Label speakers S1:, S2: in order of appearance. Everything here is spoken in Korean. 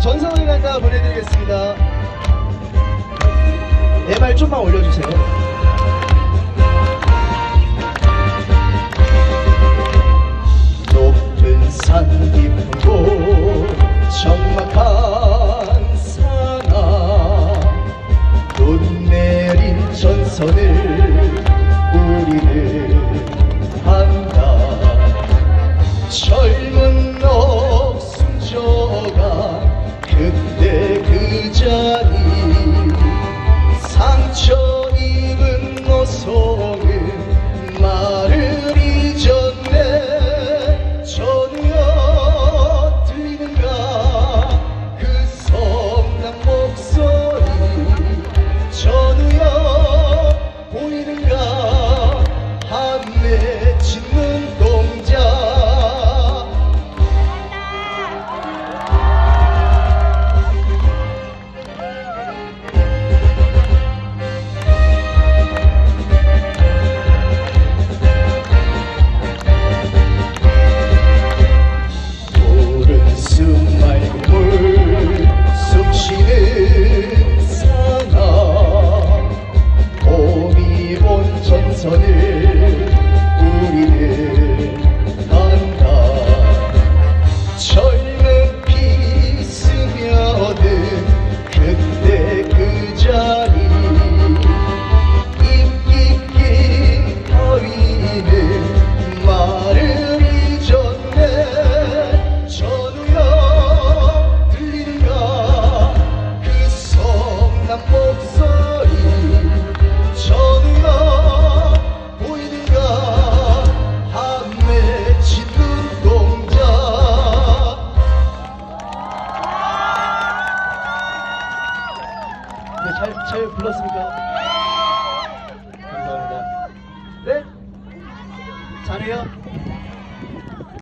S1: 전상훈이 간다 보내드리겠습니다. 내 말 좀만 올려주세요. 着 잘, 잘 불렀습니까? 감사합니다. 네? 잘해요?